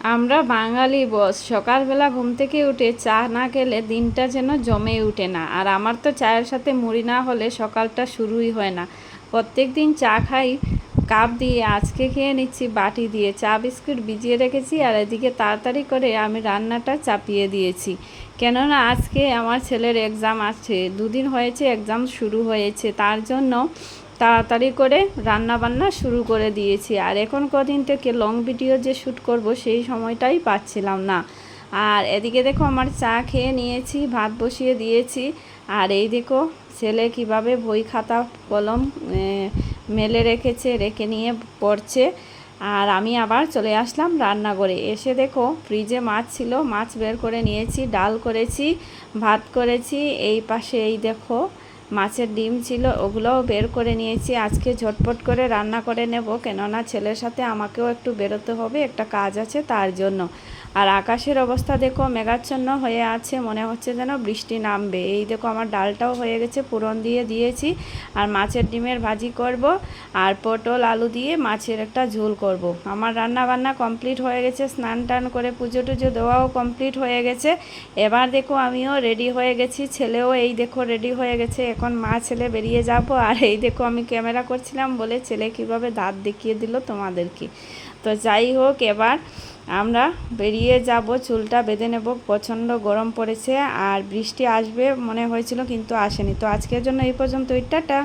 আমরা বাঙালি বস, সকালবেলা ঘুম থেকে উঠে চা না খেলে দিনটা যেন জমে ওঠে না। আর আমার তো চায়ের সাথে মুড়ি না হলে সকালটা শুরুই হয় না। প্রত্যেক দিন চা খাই, কাপ দিয়ে আজকে খেয়ে নিচ্ছি, বাটি দিয়ে চা বিস্কুট ভিজিয়ে রেখেছি, আর এদিকে তাড়াতাড়ি করে আমি রান্নাটা চাপিয়ে দিয়েছি। কেননা আজকে আমার ছেলের এক্সাম আছে, দুদিন হয়েছে এক্সাম শুরু হয়েছে, তার জন্য তাড়াতাড়ি করে রান্না বান্না শুরু করে দিয়েছি। আর এখন কদিন থেকে লং ভিডিও যে শ্যুট করব সেই সময়টাই পাচ্ছিলাম না। আর এদিকে দেখো আমার চা খেয়ে নিয়েছি, ভাত বসিয়ে দিয়েছি। আর এই দেখো ছেলে কীভাবে বই খাতা কলম মেলে রেখেছে, রেখে নিয়ে পড়ছে। আর আমি আবার চলে আসলাম রান্নাঘরে। এসে দেখো ফ্রিজে মাছ ছিল, মাছ বের করে নিয়েছি, ডাল করেছি, ভাত করেছি। এই পাশে এই দেখো মাছের ডিম ছিল, ওগুলোও বের করে নিয়েছি। আজকে ঝটপট করে রান্না করে নেব, কেননা ছেলের সাথে আমাকেও একটু বেরোতে হবে, একটা কাজ আছে তার জন্য। আর আকাশের অবস্থা দেখো মেঘাচ্ছন্ন হয়ে আছে, মনে হচ্ছে যেন বৃষ্টি নামবে। এই দেখো আমার ডালটাও হয়ে গেছে পুরন দিয়ে দিয়েছি, আর মাছের ডিমের ভাজি করব, আর পটল, আলু দিয়ে মাছের একটা ঝোল করব। আমার রান্না বান্না কমপ্লিট হয়ে গেছে, স্নান টান করে পুজো টুজো দেওয়াও কমপ্লিট হয়ে গেছে। এবার দেখো আমিও রেডি হয়ে গেছি, ছেলেও এই দেখো রেডি হয়ে গেছে এখন মা ছেলে বেরিয়ে যাব। আর এই দেখো আমি ক্যামেরা করছিলাম বলে ছেলে কীভাবে দাঁত দেখিয়ে দিল তোমাদেরকে। তো যাই হোক এবার আমরা বেরিয়ে যাব, চুলটা বেঁধে নেব। প্রচণ্ড গরম পড়েছে আর বৃষ্টি আসবে মনে হয়েছিল কিন্তু আসেনি। তো আজকের জন্য এই পর্যন্ত টাটা।